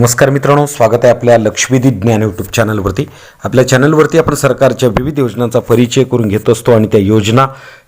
नमस्कार मित्रांनो स्वागत आहे आपल्या लक्ष्मीदी ज्ञान यूट्यूब चॅनलवरती. आपल्या चॅनलवरती आपण सरकारच्या विविध योजनांचा परिचय करून घेत असतो आणि त्या योजना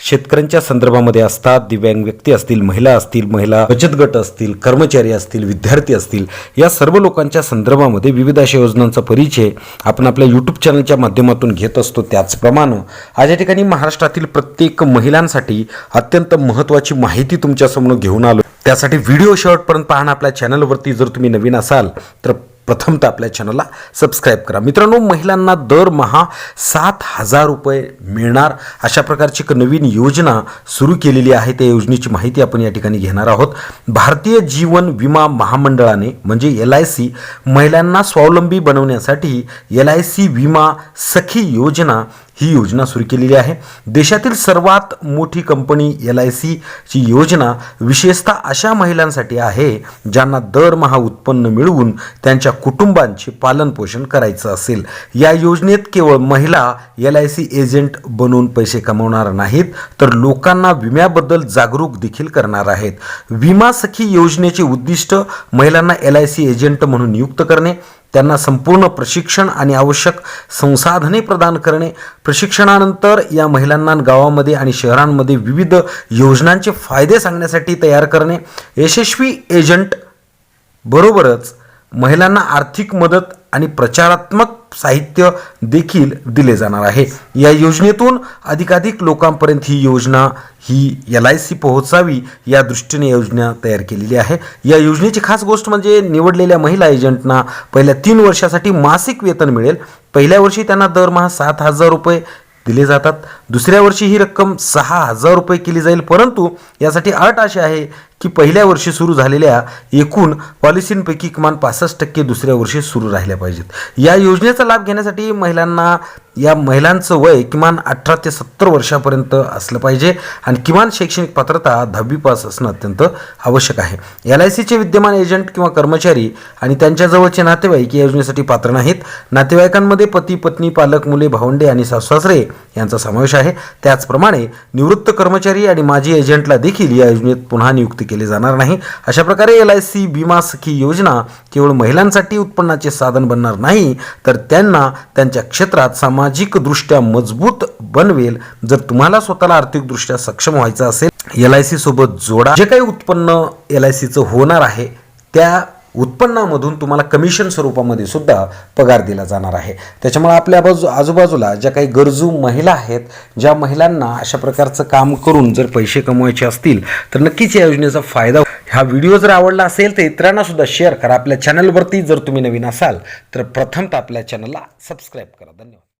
शेतकऱ्यांच्या संदर्भामध्ये असतात. दिव्यांग व्यक्ती असतील महिला असतील महिला बचत गट असतील कर्मचारी असतील विद्यार्थी असतील या सर्व लोकांच्या संदर्भामध्ये विविध अशा योजनांचा परिचय आपण आपल्या यूट्यूब चॅनलच्या माध्यमातून घेत असतो. त्याचप्रमाणे आज या ठिकाणी महाराष्ट्रातील प्रत्येक महिलांसाठी अत्यंत महत्त्वाची माहिती तुमच्यासमोर घेऊन आलो त्यासाठी व्हिडिओ शॉर्टपर्यंत पाहणं आपल्या चॅनलवरती जर तुम्ही नवीन असाल तर प्रथमतः आपल्या चॅनलला सबस्क्राईब करा. मित्रांनो महिलांना दरमहा सात हजार रुपये मिळणार अशा प्रकारची एक नवीन योजना सुरू केलेली आहे. त्या योजनेची माहिती आपण या ठिकाणी घेणार आहोत. भारतीय जीवन विमा महामंडळाने म्हणजे एल आय सी महिलांना स्वावलंबी बनवण्यासाठी एल आय सी विमा सखी योजना ही योजना सुरू केलेली आहे. देशातील सर्वात मोठी कंपनी एल आय सीची योजना विशेषतः अशा महिलांसाठी आहे ज्यांना दरमहा उत्पन्न मिळवून त्यांच्या कुटुंबांचे पालनपोषण करायचं असेल. या योजनेत केवळ महिला एल आय सी एजंट बनून पैसे कमवणार नाहीत तर लोकांना विम्याबद्दल जागरूक देखील करणार आहेत. विमा सखी योजनेचे उद्दिष्ट महिलांना एल आय सी एजंट म्हणून नियुक्त करणे त्यांना संपूर्ण प्रशिक्षण आणि आवश्यक संसाधने प्रदान करणे प्रशिक्षणानंतर या महिलांना गावामध्ये आणि शहरांमध्ये विविध योजनांचे फायदे सांगण्यासाठी तयार करणे. यशस्वी एजंट बरोबरच महिलांना आर्थिक मदत आणि प्रचारात्मक साहित्य देखील दिले जाणार आहे. या योजनेतून अधिकाधिक लोकांपर्यंत ही योजना ही एल आय सी पोहोचावी या दृष्टीने योजना तयार केलेली आहे. या योजनेची खास गोष्ट म्हणजे निवडलेल्या महिला एजंटना पहिल्या तीन वर्षासाठी मासिक वेतन मिळेल. पहिल्या वर्षी त्यांना दरमहा सात हजार रुपये दिले जातात. दुसऱ्या वर्षी ही रक्कम सहा हजार रुपये केली जाईल. परंतु यासाठी अट अशी आहे की पहिल्या वर्षी सुरू झालेल्या एकूण पॉलिसींपैकी किमान पासष्ट टक्के दुसऱ्या वर्षी सुरू राहिल्या पाहिजेत. या योजनेचा लाभ घेण्यासाठी महिलांना या महिलांचं वय किमान अठरा ते सत्तर वर्षापर्यंत असलं पाहिजे आणि किमान शैक्षणिक पात्रता दहावी पास असणं अत्यंत आवश्यक आहे. एल आय सीचे विद्यमान एजंट किंवा कर्मचारी आणि त्यांच्याजवळचे नातेवाईक या योजनेसाठी पात्र नाहीत. नातेवाईकांमध्ये पती पत्नी पालक मुले भावंडे आणि सासरे यांचा समावेश आहे. आहे. त्याचप्रमाणे निवृत्त कर्मचारी आणि माजी एजंटला देखील या योजनेत पुन्हा नियुक्ती केली जाणार नाही. अशा प्रकारे एल आय सी विमा सखी योजना केवळ महिलांसाठी उत्पन्नाचे साधन बनणार नाही तर त्यांना त्यांच्या क्षेत्रात सामाजिकदृष्ट्या मजबूत बनवेल. जर तुम्हाला स्वतःला आर्थिकदृष्ट्या सक्षम व्हायचं असेल एल आय सी सोबत जोडा. जे काही उत्पन्न एल आय सीचं होणार आहे त्या उत्पन्नामधून तुम्हाला कमिशन स्वरूपामध्ये सुद्धा पगार दिला जाणार आहे. त्याच्यामुळे आपल्या बाजू आजूबाजूला ज्या काही गरजू महिला आहेत ज्या महिलांना अशा प्रकारचं काम करून जर पैसे कमवायचे असतील तर नक्कीच या योजनेचा फायदा हा व्हिडिओ जर आवडला असेल तर इतरांना सुद्धा शेअर करा. आपल्या चॅनलवरती जर तुम्ही नवीन असाल तर प्रथमतः आपल्या चॅनलला सबस्क्राईब करा. धन्यवाद.